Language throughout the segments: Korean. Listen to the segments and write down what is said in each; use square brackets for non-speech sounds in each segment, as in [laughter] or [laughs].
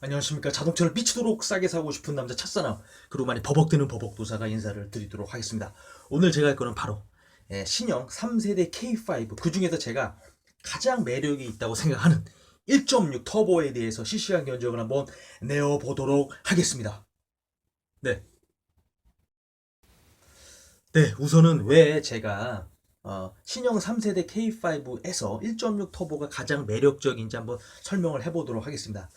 안녕하십니까. 자동차를 미치도록 싸게 사고 싶은 남자 첫사람, 그리고 많이 버벅대는 버벅도사가 인사를 드리도록 하겠습니다. 오늘 제가 할 거는 바로 예, 신형 3세대 K5, 그 중에서 제가 가장 매력이 있다고 [laughs] 생각하는 1.6 터보에 대해서 실시간 견적을 한번 내어보도록 하겠습니다. 네. 네, 우선은 왜 제가 어, 신형 3세대 K5에서 1.6 터보가 가장 매력적인지 한번 설명을 해보도록 하겠습니다.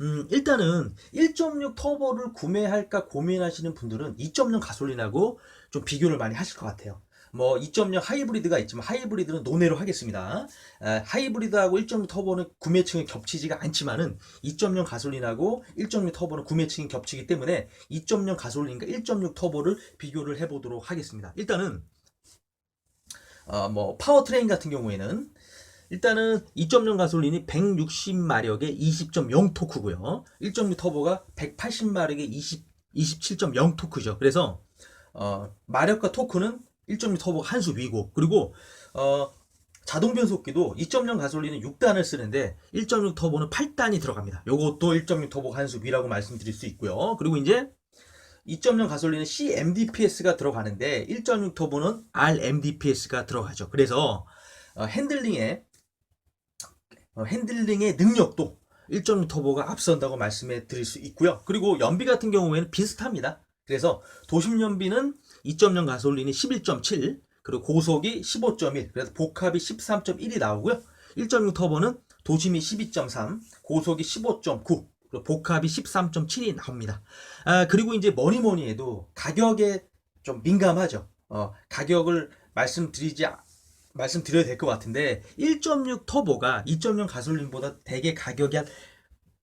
음, 일단은 1.6 터보를 구매할까 고민하시는 분들은 2.0 가솔린하고 좀 비교를 많이 하실 것 같아요. 뭐 2.0 하이브리드가 있지만 하이브리드는 논외로 하겠습니다. 아, 하이브리드하고 1.6 터보는 구매층이 겹치지가 않지만은 2.0 가솔린하고 1.6 터보는 구매층이 겹치기 때문에 2.0 가솔린과 1.6 터보를 비교를 해보도록 하겠습니다. 일단은 어, 뭐 파워트레인 같은 경우에는 일단은 2.0 가솔린이 160마력에 20.0 토크고요. 1.6 터보가 180마력에 20, 27.0 토크죠. 그래서 어, 마력과 토크는 1.6 터보가 한수 위고 그리고 어, 자동 변속기도 2.0 가솔린은 6단을 쓰는데 1.6 터보는 8단이 들어갑니다. 요것도 1.6 터보가 한수 위라고 말씀드릴 수 있고요. 그리고 이제 2.0 가솔린은 CMDPS가 들어가는데 1.6 터보는 RMDPS가 들어가죠. 그래서 어, 핸들링에 어, 핸들링의 능력도 1.6 터보가 앞선다고 말씀해 드릴 수 있고요. 그리고 연비 같은 경우에는 비슷합니다. 그래서 도심 연비는 2.0 가솔린이 11.7 그리고 고속이 15.1 그래서 복합이 13.1이 나오고요. 1.6 터보는 도심이 12.3 고속이 15.9 그리고 복합이 13.7이 나옵니다. 아, 그리고 이제 뭐니 뭐니 해도 가격에 좀 민감하죠. 어, 가격을 말씀드리지 말씀드려야 될 것 같은데 1.6 터보가 2.0 가솔린보다 대개 가격이 한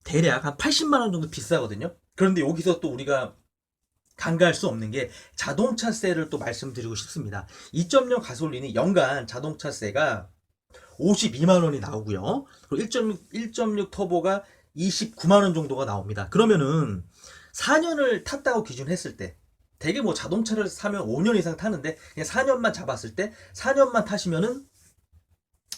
대략 한 80만 원 정도 비싸거든요. 그런데 여기서 또 우리가 간과할 수 없는 게 자동차세를 또 말씀드리고 싶습니다. 2.0 가솔린이 연간 자동차세가 52만 원이 나오고요. 그리고 1.6, 1.6 터보가 29만 원 정도가 나옵니다. 그러면은 4년을 탔다고 기준했을 때 대개 뭐 자동차를 사면 5년 이상 타는데 그냥 4년만 잡았을 때 4년만 타시면은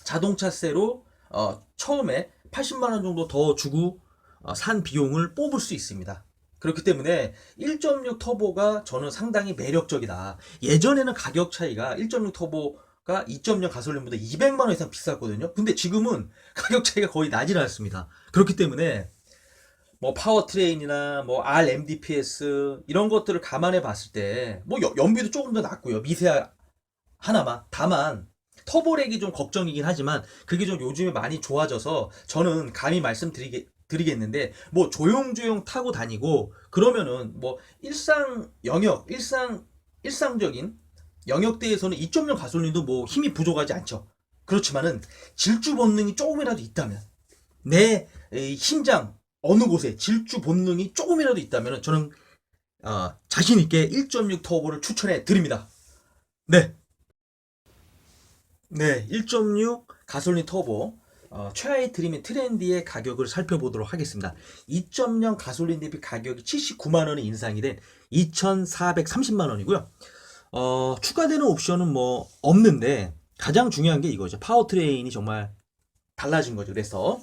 자동차세로 어, 처음에 80만 원 정도 더 주고 어, 산 비용을 뽑을 수 있습니다. 그렇기 때문에 1.6 터보가 저는 상당히 매력적이다. 예전에는 가격 차이가 1.6 터보가 2.0 가솔린보다 200만 원 이상 비쌌거든요. 근데 지금은 가격 차이가 거의 나질 않습니다. 그렇기 때문에 뭐 파워트레인이나 뭐 RMDPS 이런 것들을 감안해 봤을 때 뭐 연비도 조금 더 낮고요. 미세 하나만. 다만 터보렉이 좀 걱정이긴 하지만 그게 좀 요즘에 많이 좋아져서 저는 감히 말씀드리게 드리겠는데 뭐 조용조용 타고 다니고 그러면은 뭐 일상 영역 일상 일상적인 영역대에서는 2.0 가솔린도 뭐 힘이 부족하지 않죠. 그렇지만은 질주 본능이 조금이라도 있다면 내 이, 심장 어느 곳에 질주 본능이 조금이라도 있다면 저는 어, 자신 있게 1.6 터보를 추천해 드립니다. 네. 네, 1.6 가솔린 터보 어, 최하의 드림의 트렌디의 가격을 살펴보도록 하겠습니다. 2.0 가솔린 대비 가격이 79만 원이 인상이 된 2,430만 원이고요. 어, 추가되는 옵션은 뭐 없는데 가장 중요한 게 이거죠. 파워트레인이 정말 달라진 거죠. 그래서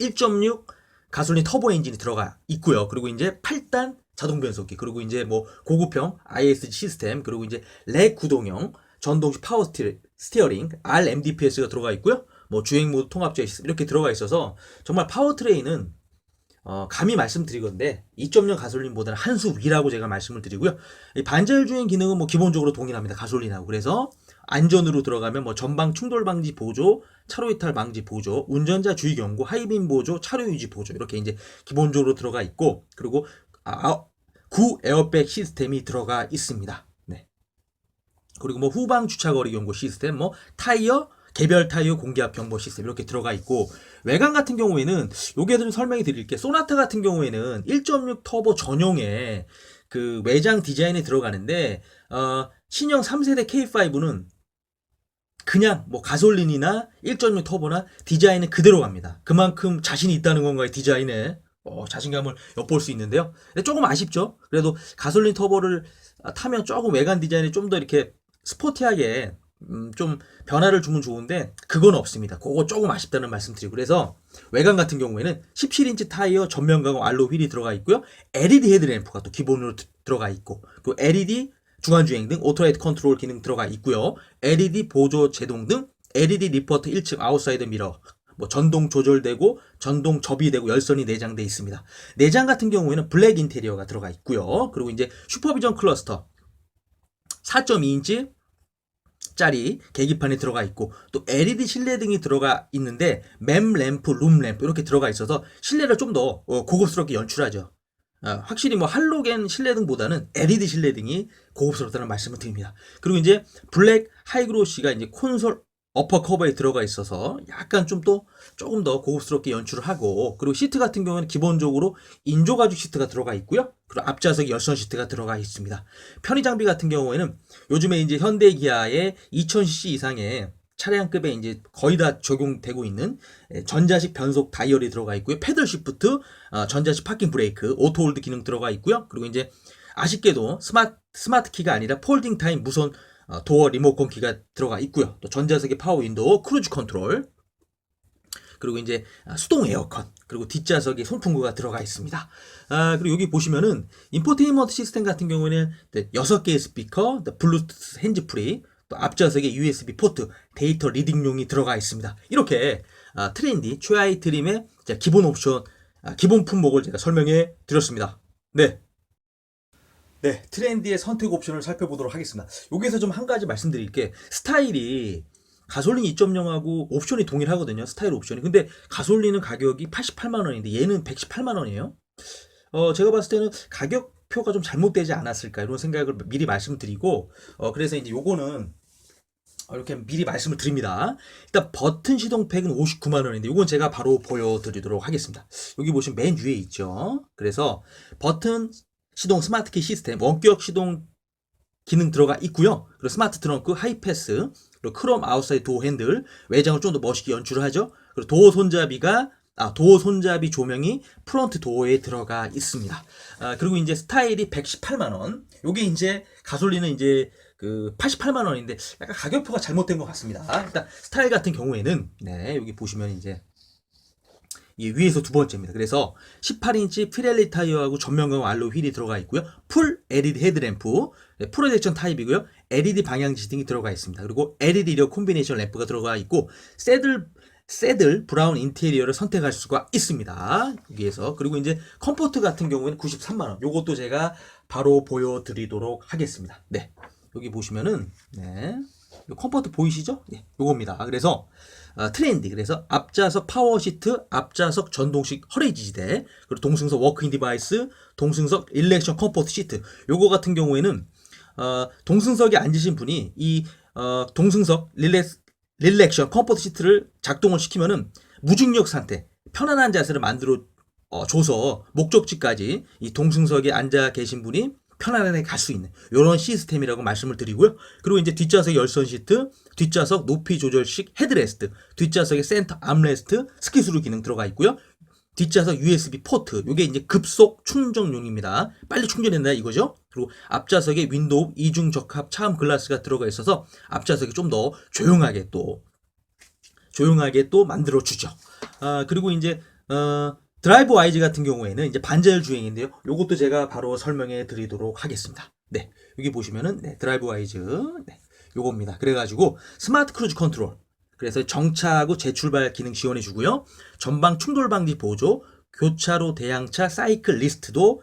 1.6 가솔린 터보 엔진이 들어가 있고요. 그리고 이제 8단 자동 변속기, 그리고 이제 뭐 고급형 ISG 시스템, 그리고 이제 렉 구동형 전동식 파워 스티- 스티어링, RMDPS가 들어가 있고요. 뭐 주행 모드 통합 제 시스템 이렇게 들어가 있어서 정말 파워트레인은 어, 감히 말씀드리건데 2.0 가솔린보다는 한 수 위라고 제가 말씀을 드리고요. 이 반자율 주행 기능은 뭐 기본적으로 동일합니다. 가솔린하고 그래서 안전으로 들어가면 뭐 전방 충돌 방지 보조, 차로 이탈 방지 보조, 운전자 주의 경고, 하이빔 보조, 차로 유지 보조 이렇게 이제 기본적으로 들어가 있고 그리고 아, 구 에어백 시스템이 들어가 있습니다. 네. 그리고 뭐 후방 주차 거리 경고 시스템, 뭐 타이어 개별 타이어 공기압 경보 시스템 이렇게 들어가 있고 외관 같은 경우에는 요게 좀 설명해 드릴게 소나타 같은 경우에는 1.6 터보 전용의 그 외장 디자인에 들어가는데 어, 신형 3세대 K5는 그냥 뭐 가솔린이나 1.6 터보나 디자인은 그대로 갑니다. 그만큼 자신이 있다는 건가요 디자인에 어, 자신감을 엿볼 수 있는데요. 근데 조금 아쉽죠. 그래도 가솔린 터보를 타면 조금 외관 디자인이 좀 더 이렇게 스포티하게 음, 좀 변화를 주면 좋은데 그건 없습니다. 그거 조금 아쉽다는 말씀드리고 그래서 외관 같은 경우에는 17인치 타이어 전면 가공 알로 휠이 들어가 있고요. LED 헤드램프가 또 기본으로 드- 들어가 있고 그 LED 중간 주행 등 오토라이트 컨트롤 기능 들어가 있고요. LED 보조 제동 등 LED 리포트 1층 아웃사이드 미러 뭐 전동 조절되고 전동 접이되고 열선이 내장돼 있습니다. 내장 같은 경우에는 블랙 인테리어가 들어가 있고요. 그리고 이제 슈퍼비전 클러스터 4.2인치 짜리 계기판이 들어가 있고 또 LED 실내 등이 들어가 있는데 맴 램프, 룸 램프 이렇게 들어가 있어서 실내를 좀 더 고급스럽게 연출하죠. 아, 확실히 뭐 할로겐 실내등보다는 LED 실내등이 고급스럽다는 말씀을 드립니다. 그리고 이제 블랙 하이그로시가 이제 콘솔 어퍼 커버에 들어가 있어서 약간 좀 또 조금 더 고급스럽게 연출을 하고 그리고 시트 같은 경우에는 기본적으로 인조 가죽 시트가 들어가 있고요. 그리고 앞좌석에 열선 시트가 들어가 있습니다. 편의 장비 같은 경우에는 요즘에 이제 현대 기아의 2000cc 이상의 차량급에 이제 거의 다 적용되고 있는 예, 전자식 변속 다이얼이 들어가 있고요. 패들 시프트, 어, 전자식 파킹 브레이크, 오토 홀드 기능 들어가 있고요. 그리고 이제 아쉽게도 스마트 스마트 키가 아니라 폴딩 타임 무선 어, 도어 리모컨 키가 들어가 있고요. 또 전자석의 파워 윈도우, 크루즈 컨트롤, 그리고 이제 아, 수동 에어컨, 그리고 뒷좌석에 송풍구가 들어가 있습니다. 아, 그리고 여기 보시면은 인포테인먼트 시스템 같은 경우에는 6개의 스피커, 또 블루투스 핸즈프리, 또 앞좌석에 USB 포트, 데이터 리딩용이 들어가 있습니다. 이렇게 아, 트렌디 최하위 트림의 자, 기본 옵션, 아, 기본 품목을 제가 설명해 드렸습니다. 네. 네, 트렌디의 선택 옵션을 살펴보도록 하겠습니다. 여기서 좀 한 가지 말씀드릴 게 스타일이 가솔린 2.0하고 옵션이 동일하거든요. 스타일 옵션이. 근데 가솔린은 가격이 88만 원인데 얘는 118만 원이에요. 어, 제가 봤을 때는 가격 표가 좀 잘못되지 않았을까 이런 생각을 미리 말씀드리고 어, 그래서 이제 요거는 어, 이렇게 미리 말씀을 드립니다. 일단 버튼 시동팩은 59만 원인데 이건 제가 바로 보여드리도록 하겠습니다. 여기 보시면 맨 위에 있죠. 그래서 버튼 시동 스마트키 시스템 원격 시동 기능 들어가 있고요. 그리고 스마트 트렁크 하이패스 그리고 크롬 아웃사이드 도어 핸들 외장을 좀 더 멋있게 연출을 하죠. 그리고 도어 손잡이가 아, 도어 손잡이 조명이 프론트 도어에 들어가 있습니다. 아, 그리고 이제 스타일이 118만 원. 요게 이제 가솔린은 이제 그 88만 원인데 약간 가격표가 잘못된 것 같습니다. 일단 스타일 같은 경우에는 네, 여기 보시면 이제 이 위에서 두 번째입니다. 그래서 18인치 피렐리 타이어하고 전면광 알로 휠이 들어가 있고요. 풀 LED 헤드램프, 네, 프로젝션 타입이고요. LED 방향 지등이 들어가 있습니다. 그리고 LED 려 콤비네이션 램프가 들어가 있고 새들 새들 브라운 인테리어를 선택할 수가 있습니다. 여기에서 그리고 이제 컴포트 같은 경우에는 93만 원. 요것도 제가 바로 보여드리도록 하겠습니다. 네, 여기 보시면은 네, 요 컴포트 보이시죠? 네, 요겁니다. 그래서 아, 트렌디 그래서 앞좌석 파워 시트, 앞좌석 전동식 허리 지지대, 그리고 동승석 워크인 디바이스, 동승석 일렉션 컴포트 시트. 요거 같은 경우에는 어, 동승석에 앉으신 분이 이 어, 동승석 릴렉 릴렉션 컴포트 시트를 작동을 시키면은 무중력 상태, 편안한 자세를 만들어 어, 줘서 목적지까지 이 동승석에 앉아 계신 분이 편안하게 갈 수 있는 이런 시스템이라고 말씀을 드리고요. 그리고 이제 뒷좌석 열선 시트, 뒷좌석 높이 조절식 헤드레스트, 뒷좌석에 센터 암레스트, 스키스루 기능 들어가 있고요. 뒷좌석 USB 포트, 이게 이제 급속 충전용입니다. 빨리 충전된다 이거죠. 그리고 앞좌석에 윈도우 이중 적합 차음 글라스가 들어가 있어서 앞좌석이 좀 더 조용하게 또 조용하게 또 만들어 주죠. 아 그리고 이제 어, 드라이브 와이즈 같은 경우에는 이제 반절 주행인데요. 요것도 제가 바로 설명해 드리도록 하겠습니다. 네. 여기 보시면은 네, 드라이브 와이즈 네, 요겁니다. 그래 가지고 스마트 크루즈 컨트롤 그래서 정차하고 재출발 기능 지원해 주고요. 전방 충돌 방지 보조, 교차로 대항차 사이클 리스트도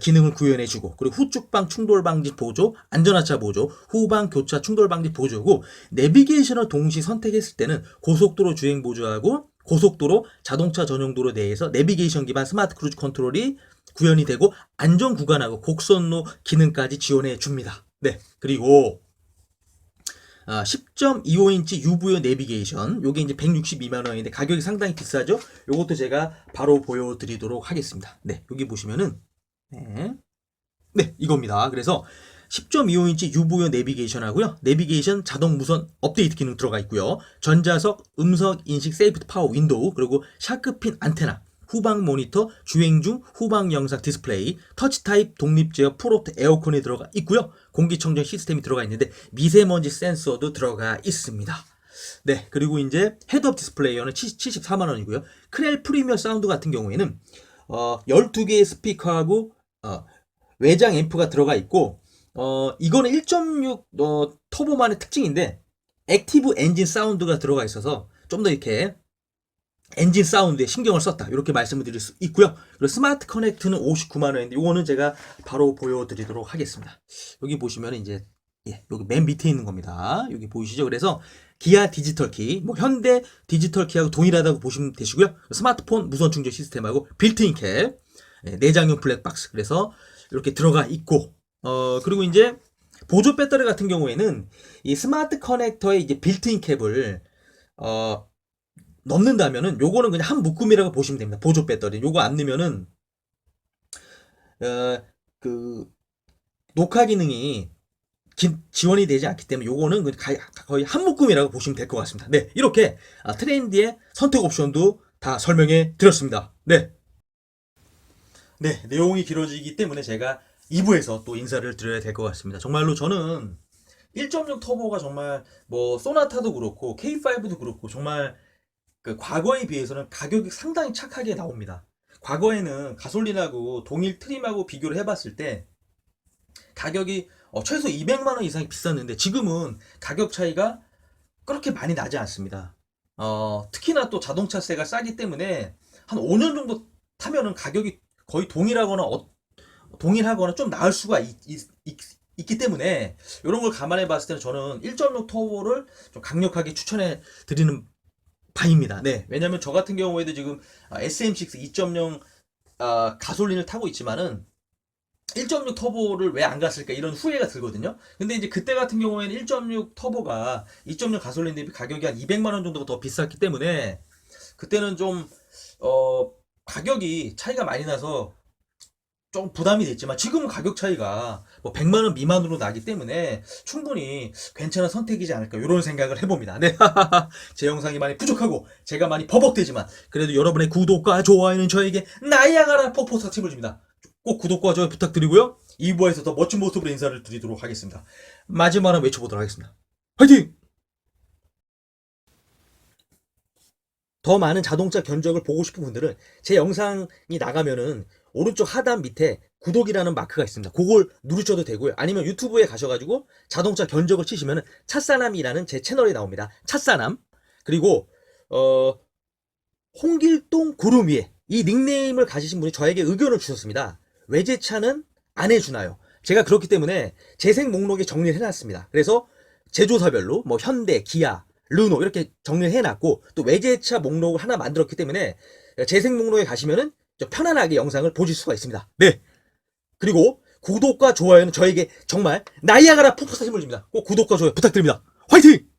기능을 구현해 주고 그리고 후측방 충돌 방지 보조, 안전하차 보조, 후방 교차 충돌 방지 보조고 내비게이션을 동시 선택했을 때는 고속도로 주행 보조하고 고속도로 자동차 전용 도로 내에서 내비게이션 기반 스마트 크루즈 컨트롤이 구현이 되고 안전 구간하고 곡선로 기능까지 지원해 줍니다. 네. 그리고 아, 10.25인치 UVO 내비게이션 요게 이제 162만 원인데 가격이 상당히 비싸죠? 요것도 제가 바로 보여 드리도록 하겠습니다. 네, 여기 보시면은 네, 네 이겁니다. 그래서 10.25인치 UVO 내비게이션 하고요. 내비게이션 자동 무선 업데이트 기능 들어가 있고요. 전자석 음성 인식 세이프티 파워 윈도우 그리고 샤크핀 안테나 후방 모니터, 주행 중 후방 영상 디스플레이, 터치 타입 독립 제어 프로트 에어컨이 들어가 있고요. 공기청정 시스템이 들어가 있는데 미세먼지 센서도 들어가 있습니다. 네, 그리고 이제 헤드업 디스플레이어는 74만 원이고요. 크렐 프리미어 사운드 같은 경우에는 어, 12개의 스피커하고 어, 외장 앰프가 들어가 있고 어, 이거는 1.6 어, 터보만의 특징인데 액티브 엔진 사운드가 들어가 있어서 좀 더 이렇게 엔진 사운드에 신경을 썼다. 이렇게 말씀을 드릴 수 있고요. 그리고 스마트 커넥트는 59만 원인데 이거는 제가 바로 보여드리도록 하겠습니다. 여기 보시면 이제 예, 여기 맨 밑에 있는 겁니다. 여기 보이시죠? 그래서 기아 디지털 키, 뭐 현대 디지털 키하고 동일하다고 보시면 되시고요. 스마트폰 무선 충전 시스템하고 빌트인 캡, 예, 내장형 블랙박스. 그래서 이렇게 들어가 있고, 어 그리고 이제 보조 배터리 같은 경우에는 이 스마트 커넥터에 이제 빌트인 캡을 어 넣는다면은 요거는 그냥 한 묶음이라고 보시면 됩니다. 보조 배터리. 요거 안 넣으면은 어 그 녹화 기능이 기- 지원이 되지 않기 때문에 요거는 그 가- 거의 한 묶음이라고 보시면 될 것 같습니다. 네, 이렇게 아, 트렌디의 선택 옵션도 다 설명해 드렸습니다. 네. 네, 내용이 길어지기 때문에 제가 2부에서 또 인사를 드려야 될 것 같습니다. 정말로 저는 1.6 터보가 정말 뭐 소나타도 그렇고 K5도 그렇고 정말 그 과거에 비해서는 가격이 상당히 착하게 나옵니다. 과거에는 가솔린하고 동일 트림하고 비교를 해봤을 때 가격이 어, 최소 200만 원 이상이 비쌌는데 지금은 가격 차이가 그렇게 많이 나지 않습니다. 어, 특히나 또 자동차세가 싸기 때문에 한 5년 정도 타면은 가격이 거의 동일하거나 어- 동일하거나 좀 나을 수가 있, 기 때문에 이런 걸 감안해 봤을 때는 저는 1.6 터보를 좀 강력하게 추천해 드리는 바입니다. 네. 왜냐면 저 같은 경우에도 지금 아, SM6 2.0 아, 가솔린을 타고 있지만은 1.6 터보를 왜 안 갔을까 이런 후회가 들거든요. 근데 이제 그때 같은 경우에는 1.6 터보가 2.6 가솔린 대비 가격이 한 200만 원 정도가 더 비쌌기 때문에 그때는 좀 어, 가격이 차이가 많이 나서 좀 부담이 됐지만 지금은 가격 차이가 뭐 100만 원 미만으로 나기 때문에 충분히 괜찮은 선택이지 않을까 이런 생각을 해봅니다. 네, [laughs] 제 영상이 많이 부족하고 제가 많이 버벅대지만 그래도 여러분의 구독과 좋아요는 저에게 나이아가라 폭포사 팁을 줍니다. 꼭 구독과 좋아요 부탁드리고요. 2부에서 더 멋진 모습으로 인사를 드리도록 하겠습니다. 마지막으로 외쳐보도록 하겠습니다. 화이팅! 더 많은 자동차 견적을 보고 싶은 분들은 제 영상이 나가면은 오른쪽 하단 밑에 구독이라는 마크가 있습니다. 그걸 누르셔도 되고요. 아니면 유튜브에 가셔가지고 자동차 견적을 치시면은 찻사남이라는 제 채널이 나옵니다. 찻사남. 그리고 어 홍길동 구름 위에 이 닉네임을 가지신 분이 저에게 의견을 주셨습니다. 외제차는 안 해주나요? 제가 그렇기 때문에 재생 목록에 정리를 해놨습니다. 그래서 제조사별로 뭐 현대, 기아, 르노 이렇게 정리를 해놨고 또 외제차 목록을 하나 만들었기 때문에 재생 목록에 가시면은 좀 편안하게 영상을 보실 수가 있습니다. 네. 그리고 구독과 좋아요는 저에게 정말 나이아가라 폭포사 힘을 줍니다. 꼭 구독과 좋아요 부탁드립니다. 화이팅!